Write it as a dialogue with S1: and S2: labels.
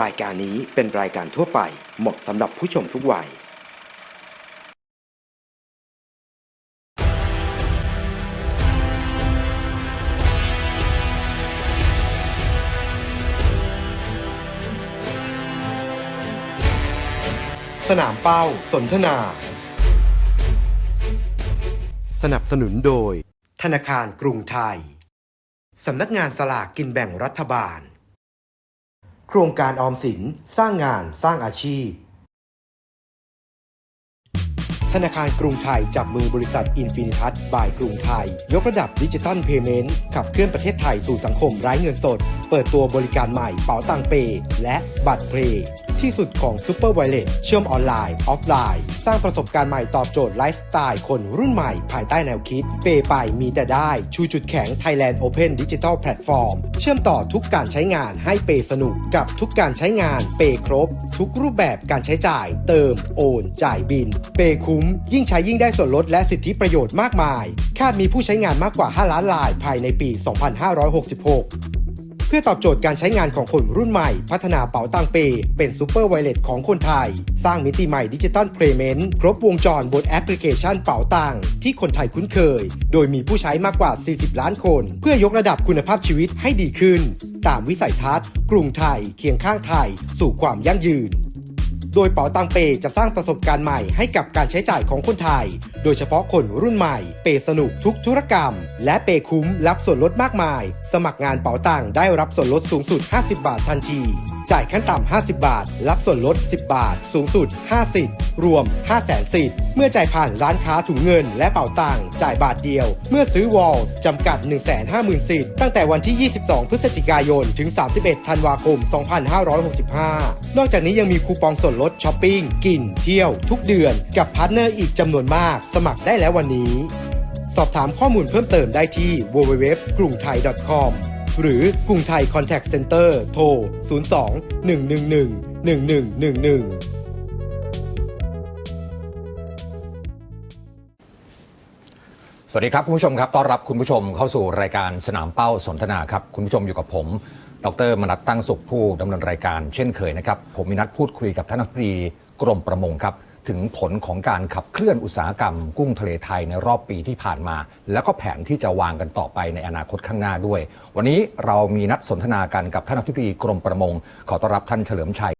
S1: รายการนี้เป็นรายการทั่วไปเหมาะสำหรับผู้ชมทุกวัย สนามเป้า สนทนา สนับสนุนโดย ธนาคารกรุงไทย สำนักงานสลากกินแบ่งรัฐบาลโครงการออมสินสร้างงานสร้างอาชีพ ธนาคารกรุงไทยจับมือบริษัทอินฟินิทัศน์บายกรุงไทย ยกระดับดิจิตอลเพย์เมนต์ขับเคลื่อนประเทศไทยสู่สังคมไร้เงินสด เปิดตัวบริการใหม่เป๋าตังเป และบัตรเพย์ ที่สุดของซูเปอร์ไวเลตเชื่อมออนไลน์ ออฟไลน์ สร้างประสบการณ์ใหม่ตอบโจทย์ไลฟ์สไตล์คนรุ่นใหม่ ภายใต้แนวคิด เปย์ไปมีแต่ได้ ชูจุดแข็ง Thailand Open Digital Platform เชื่อมต่อทุกการใช้งานให้เปย์สนุกกับทุกการใช้งาน เปย์ครบ ทุกรูปแบบการใช้จ่าย เติม โอน จ่ายบิน เปย์คุ้ม ยิ่งใช้ยิ่งได้ส่วนลดและสิทธิประโยชน์มากมาย คาดมีผู้ใช้งานมากกว่า 5 ล้านรายภายในปี 2566 เพื่อตอบโจทย์การใช้งานของคนรุ่นใหม่ พัฒนาเป๋าตังเปย์เป็นซูเปอร์ไวเลตของคนไทย สร้างมิติใหม่ดิจิตอลเพลย์เมนต์ครบวงจรบนแอปพลิเคชันเป๋าตังที่คนไทยคุ้นเคย โดยมีผู้ใช้มากกว่า 40 ล้านคน เพื่อยกระดับคุณภาพชีวิตให้ดีขึ้น ตามวิสัยทัศน์ กรุงไทย เคียงข้างไทย สู่ความยั่งยืน โดยเป๋าตังเปจะสร้างประสบการณ์ใหม่ให้กับการใช้จ่ายของคนไทยโดยเฉพาะคนรุ่นใหม่ เปสนุกทุกธุรกรรม และเปคุ้มรับส่วนลดมากมาย สมัครงานเป๋าตังได้รับส่วนลดสูงสุด 50 บาททันที จ่ายขั้นต่ำ 50 บาท รับส่วนลด 10 บาท สูงสุด 50 รวม 5 0 0แสนสิทธิ์เมื่อจ่ายผ่านร้านค้าถุงเงินและเป๋าตังจ่ายบาทเดียว เมื่อซื้อวอลจำกัด 150,000 สิทธิ์ตั้งแต่วันที่ 22 พฤศจิกายน ถึง 31 ธันวาคม 2565 นอกจากนี้ยังมีคูปองส่วนลดช้อปปิ้ง กิน เที่ยว ทุกเดือน กับพาร์ทเนอร์อีกจำนวนมากสมัครได้แล้ววันนี้ สอบถามข้อมูลเพิ่มเติมได้ที่ www กรุงไทย .com หรือกรุงไทย Contact Center โทร 02 111 1111
S2: สวัสดีครับ คุณผู้ชมครับต้อนรับคุณผู้ชมเข้าสู่รายการสนามเป้าสนทนาครับ คุณผู้ชมอยู่กับผม ดรมนัทตั้งสุขผู้ดำเนินรายการเช่นเคยนะครับ ผมมีนัดพูดคุยกับท่านอธิบดีกรมประมงครับ ถึงผลของการขับเคลื่อนอุตสาหกรรมกุ้งทะเลไทยในรอบปีที่ผ่านมา แล้วก็แผนที่จะวางกันต่อไปในอนาคตข้างหน้าด้วย วันนี้เรามีนัดสนทนากันกับท่านอธิบดีกรมประมง ขอต้อนรับท่านเฉลิมชัย